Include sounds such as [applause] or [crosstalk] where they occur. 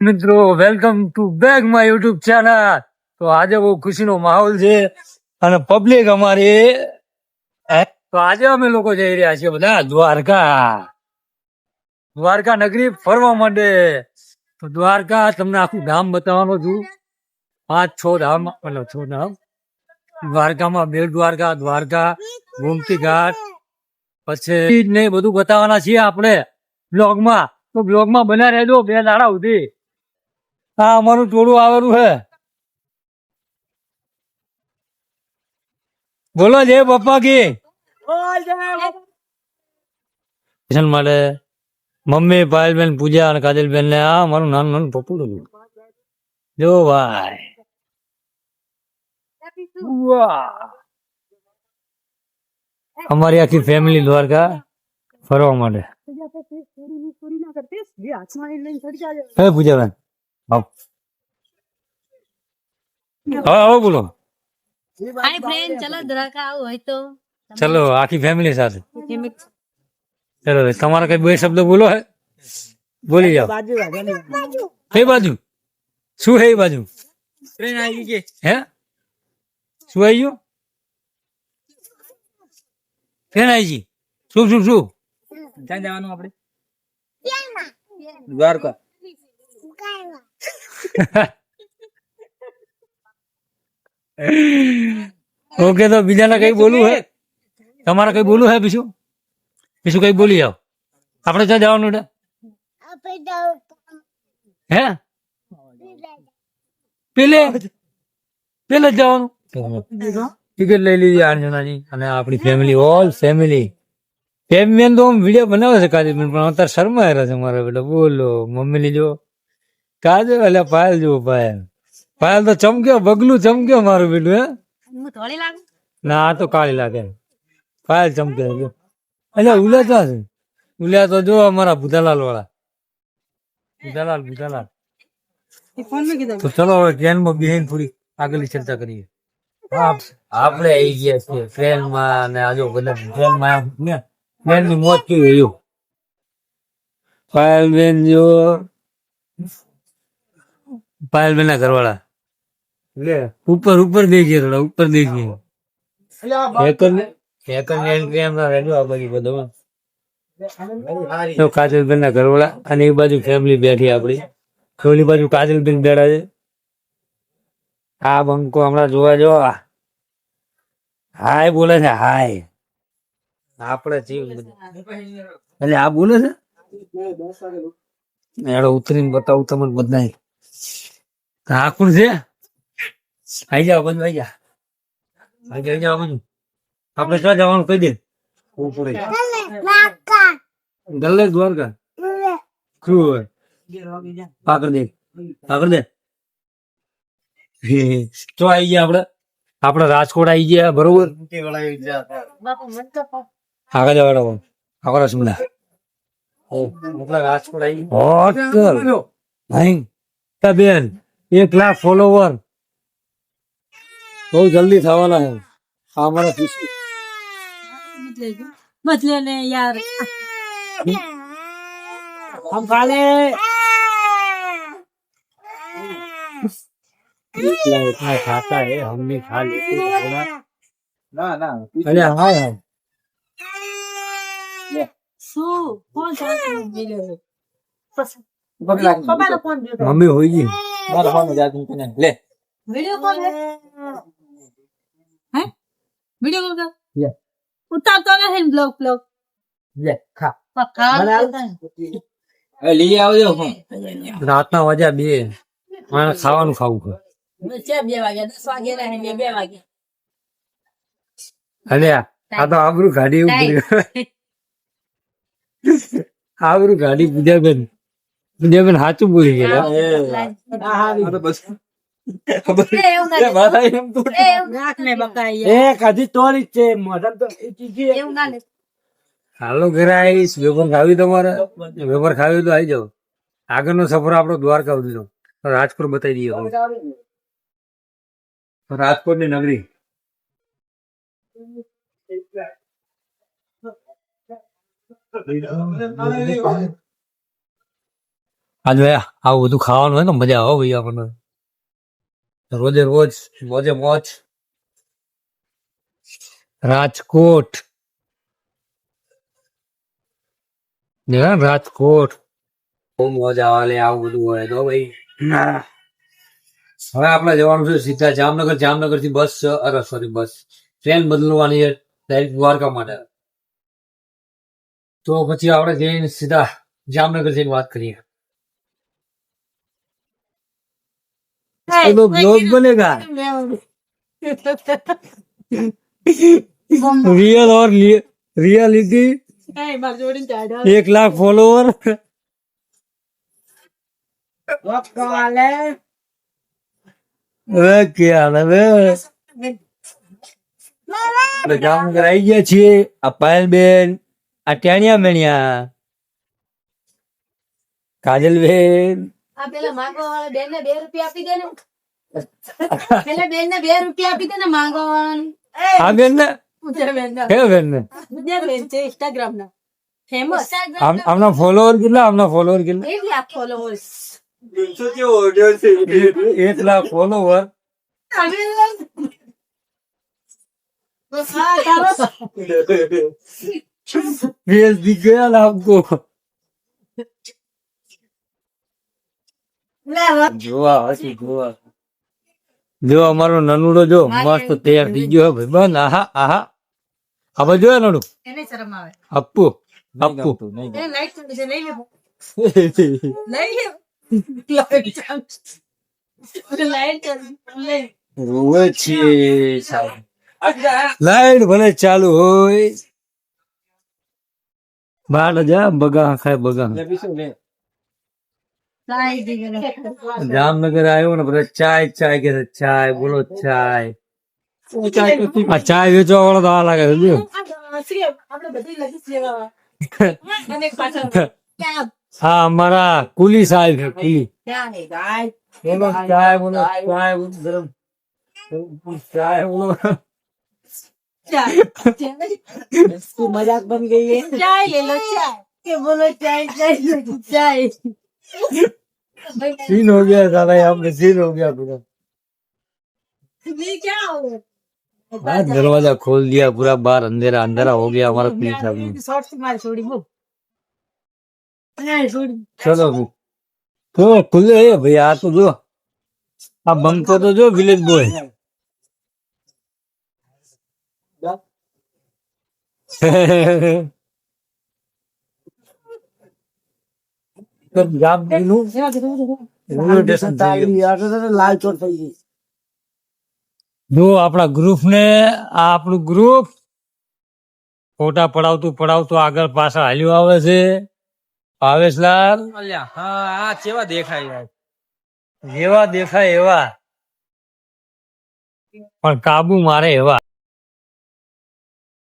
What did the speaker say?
મિત્રો welcome to back my YouTube channel તો આજે બહુ ખુશીનો માહોલ છે અને પબ્લિક અમારી તો આજે અમે લોકો જઈ રહ્યા છીએ બધા દ્વારકા. દ્વારકા નગરી ફરવા માટે. તો દ્વારકા તમને આખું ધામ બતાવવાનો છું. પાંચ, છ ધામ, એટલે છ ધામ. દ્વારકામાં બેટ દ્વારકા દ્વારકા, ગોમતી ઘાટ. પછી ને બધું બતાવવાના છીએ આપણે. બ્લોગમાં તો બ્લોગમાં બના રહેજો બે દાડા સુધી. હા અમારું ટોળું આવેલું છે બોલો જય પપ્પા કી. કિશન માટે મમ્મી પાયલબેન પૂજા અને કાજલબેન ને આ મારું નાનું નાનું પપ્પુ જો ભાઈ. વાહ. અમારી આખી ફેમિલી દ્વારકા ફરવા માટે. હે. પૂજાબેન. આવો હવે હવે બોલો. હાય ફ્રેન્ડ ચલો દ્વારકા આવો હોય તો. ચલો આખી ફેમિલી સાથે. ચલો તમારા કઈ બે શબ્દ બોલો હે? બોલી જાઓ. હે બાજુ? શું હે ગયી કે હે? શું આવી ગયું? ફેન આવી ગઈ. શું શું શું? ક્યાં જવાનું આપણે? દ્વારકા. [laughs] ઓકે તો બીજાને કઈ બોલવું હે? તમારે કઈ બોલવું હે બીજું? બીજું કઈ બોલી જાઓ આપણે ક્યાં જવાનું હે? પેલે? પેલે જ જવાનું. ટિકિટ લઈ લીધી અર્જુનાજી અને આપણી ફેમિલી ઓલ ફેમિલી ફેમિલી તો આમ વીડિયો બનાવે છે કાલે પણ અત્યારે શરમાય રહ્યા છે મારા બેટા. બોલો મમ્મી ની જો કાજલ એટલે પાયલ જેવું પાયલ. પાયલ તો ચમક્યો બગલું ચમક્યો મારું બેટું હે? હું થોડી લાગુ. ના આ તો કાળી લાગે. પાયલ ચમકે એટલે ઉલ્યા ક્યાં છે? ઉલ્યા તો જો અમારા ભૂતાલાલ વાળા ભૂતાલાલ ભૂતાલાલ તો ચલો હવે ટ્રેનમાં બેહીને થોડી આગળની ચર્ચા કરીએ. આપણે આવી ગયા છીએ ટ્રેનમાં અને આજો બધા ટ્રેનમાં ને ટ્રેનની મોત કેવી રહ્યું? પાયલબેન જો પાયલબેન ના ઘરવાળા. લે. ઉપર ઉપર દેખીએ થોડા ઉપર દેખીએ. હેકર ને હેકર ને એન્ટ્રી એમ ના રહેજો આ બધું તો કાજલબેન ના ઘરવાળા અને એ બાજુ ફેમિલી બેઠી આપડી ઓલી બાજુ કાજલબેન બેઠા છે. આ બંકો હમણાં જોવા જો હાય બોલે છે હાય. આપણે જીવ એટલે આ બોલે છે? એડો ઉતરીને બતાવું તમને બધાય. આ છે? આઈ જાઓ બંધ આઈ જા. આઈ જાઓ, બંધ. આપણે ક્યાં જવાનું કહી દે? ઉપરે ગલ્લે દ્વારકા. શું હોય? દે. પાકડ દે. તો આઈ ગયા આપણે. આપણે રાજકોટ આઈ ગયા બરોબર? બાપુ મન તો કહો. આગળ જવાડો આગળ રસમલા રાજકોટ આવી હોટલ. નહીં બેન. એક લાખ ફોલોવર બહુ જલ્દી થવાના છે આ અમારા ખુશી મત લેજો. મત લે ને યાર हम खा ले इतना इतना खाता है हम भी खा लेते हैं थोड़ा ના ના अरे हाँ हाँ શું કોણ ચાલતું વિડિયો છે? પસંદ. પગ લાગી પપ્પાનો ફોન જોતો. मम्मी होगी મારો ફોન જા તું તને લે. વિડિયો કોલ હે? હે? વિડિયો કોલ કર. લે. ઉતારતો નથી ને બ્લોગ બ્લોગ. ले खा હવે લઈ આવજો ફોન રાતના વાગ્યા બે. મારે ખાવાનું ખાવું છે. બે વાગ્યા દસ વાગ્યા ને બે વાગ્યા અરે આ તો આબરું ગાડી કર્યું આબરું ગાડી પૂજાબેન પૂજાબેન સાચું બોલી ગયા આ તો બસ. ખબર. એ એવું ના એ માથા એમ તો. એ એવું નાક ને બકાઈ એ કદી તોડી છે. મધમ તો એવું ના લે. હાલો ઘરે આવીશ વેપર ખાવી તમારે? વેપર ખાવી તો આવી જાઓ. આગળનો સફર આપણો દ્વારકા સુધીનો રાજકોટ બતાવી દઈએ રાજકોટની નગરી. આજે આવું બધું ખાવાનું હોય ને મજા આવે ભાઈ આપણને. રોજે રોજ મોજે મોજ. રાજકોટ. રાજકોટ. બહુ મજા આવે આવું બધું હોય તો ભાઈ. હવે આપણે જવાનું છે સીધા જામનગર જામનગરથી બસ અરે સોરી બસ. ટ્રેન બદલવાની છે ડાયરેક્ટ દ્વારકા માટે. તો પછી આપણે જઈને સીધા જામનગર જઈને વાત કરીએ. तो ब्लॉग बनेगा रियल और रियलिटी एक लाख फॉलोवर હવે ક્યાં હવે આપણે જામનગર આવી ગયા છીએ આ પાયલબેન આ ટેણિયા મેણિયા કાજલબેન આ પેલા માંગવા વાળા બેન ને બે રૂપિયા આપી દે ને પેલા બેન ને બે રૂપિયા આપી દે ને માંગવા વાળા આ બેન ને પૂજા બેન ના કયો બેન ને પૂજા બેન છે ઇન્સ્ટાગ્રામ ના ફેમસ આમ- આમના ફોલોવર કેટલા આમના ફોલોવર કેટલા એક લાખ ફોલોવર્સ એક લાખ ફોલોવર भेज दिख गया ना आपको જોવા જોવા જો અમારો નનુડો જો મસ્ત તૈયાર થઈ ગયો ભાઈ. બન આહા આહા. હવે જોયા નડુ એને શરમ આવે. અપ્પુ અપ્પુ એ લાઈટ છે લઈ લે [laughs] લાઈટ [laughs] ભલે ચાલુ હોય. બાળ જા બગા ખાય બગા જામનગર આવ્યો ને બધા ચાય ચાય કે ચાય બોલો ચાય. આ ચાય વેચવા વાળો તો આ લાગે છે [laughs] હા અમારા કુલી સાહેબ છે કુલી. બોલો ચાય બોલો ચાય બોલો ગરમ. ચાય મજાક બની ગઈ ચાય ચાય. બોલો ચાય ચાય ચાય. सीन हो गया साला यहाँ पे सीन हो गया पूरा ये क्या हो हाँ, दरवाजा खोल दिया पूरा बाहर अंधेरा अंधेरा हो गया हमारा पुलिस साहब ने शॉर्ट से मार छोड़ी वो नहीं छोड़ी चलो फिर तो खुले है भैया आ तो जो आप बंक को तो जो विलेज बॉय તો જામ થઈ. જો આપણા ગ્રુપ ને આ આપણું ગ્રુપ ફોટા પડાવતું પડાવતું આગળ પાછળ હાલ્યું આવે છે. ભાવેશલાલ. હા આ કેવા દેખાય યાર? જેવા દેખાય એવા. પણ કાબુ મારે એવા.